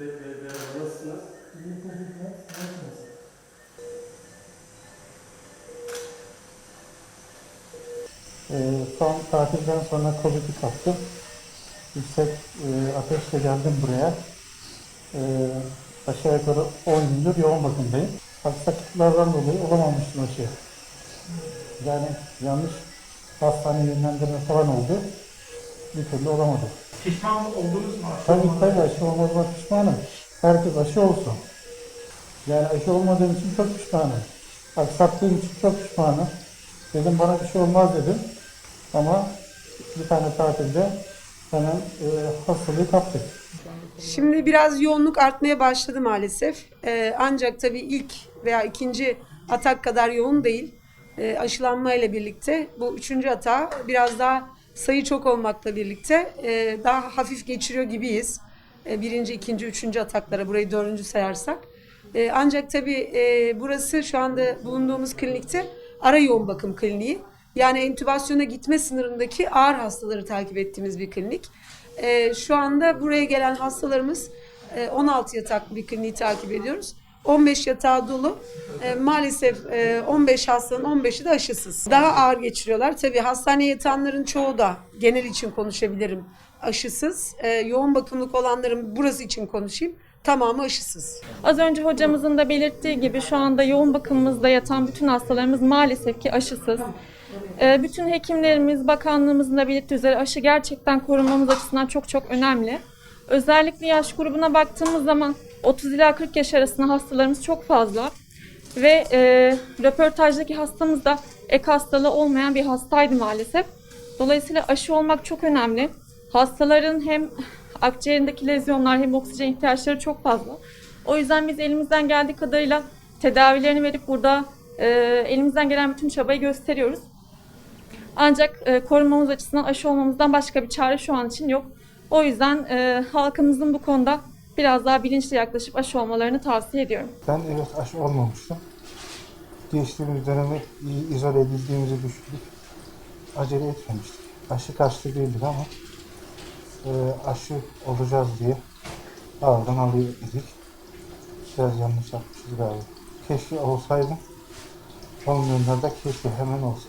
Ve, ve, ve nasılsınız? Ee, son tatilden sonra Covid'i kaptım. Yüksek e, ateşle geldim buraya. Ee, aşağı yukarı 10 gündür yoğun bakımdayım. Aksaklıklardan dolayı olamamıştım aşı. Yani yanlış hastane yönlendirme falan oldu. Bir türlü olamadı. Pişman oldunuz mu? aşı Tabii olmadan? tabii aşı olmadığıma pişmanım. Herkes aşı olsun. Yani aşı olmadığım için çok pişmanım. Aksattığım için çok pişmanım. Dedim bana bir şey olmaz dedim. Ama bir tane tatilde hemen e, hastalığı kaptık. Şimdi biraz yoğunluk artmaya başladı maalesef. Ee, ancak tabii ilk veya ikinci atak kadar yoğun değil. Ee, aşılanma ile birlikte bu üçüncü atağa biraz daha sayı çok olmakla birlikte e, daha hafif geçiriyor gibiyiz. E, birinci, ikinci, üçüncü ataklara burayı dördüncü sayarsak. E, ancak tabii e, burası şu anda bulunduğumuz klinikte ara yoğun bakım kliniği. Yani entübasyona gitme sınırındaki ağır hastaları takip ettiğimiz bir klinik. E, şu anda buraya gelen hastalarımız e, 16 yataklı bir kliniği takip ediyoruz. 15 yatağı dolu. E, maalesef e, 15 hastanın 15'i de aşısız. Daha ağır geçiriyorlar. Tabii hastaneye yatanların çoğu da genel için konuşabilirim aşısız. E, yoğun bakımlık olanların burası için konuşayım. Tamamı aşısız. Az önce hocamızın da belirttiği gibi şu anda yoğun bakımımızda yatan bütün hastalarımız maalesef ki aşısız. Ee, Bütün hekimlerimiz, bakanlığımızın da belirttiği üzere aşı gerçekten korunmamız açısından çok çok önemli. Özellikle yaş grubuna baktığımız zaman 30 ila 40 yaş arasında hastalarımız çok fazla. Ve e, röportajdaki hastamız da ek hastalığı olmayan bir hastaydı maalesef. Dolayısıyla aşı olmak çok önemli. Hastaların hem akciğerindeki lezyonlar hem oksijen ihtiyaçları çok fazla. O yüzden biz elimizden geldiği kadarıyla tedavilerini verip burada e, elimizden gelen bütün çabayı gösteriyoruz. Ancak e, korunmamız açısından aşı olmamızdan başka bir çare şu an için yok. O yüzden e, halkımızın bu konuda biraz daha bilinçli yaklaşıp aşı olmalarını tavsiye ediyorum. Ben evet aşı olmamıştım. Geçtiğimiz dönemi iyi izole edildiğimizi düşündük. Acele etmemiştik. Aşı karşıtı değildik ama e, aşı olacağız diye ağırdan alıyor idik. Biraz yanlış yapmışız galiba. Keşke olsaydım. Olmayanlar da keşke hemen olsa.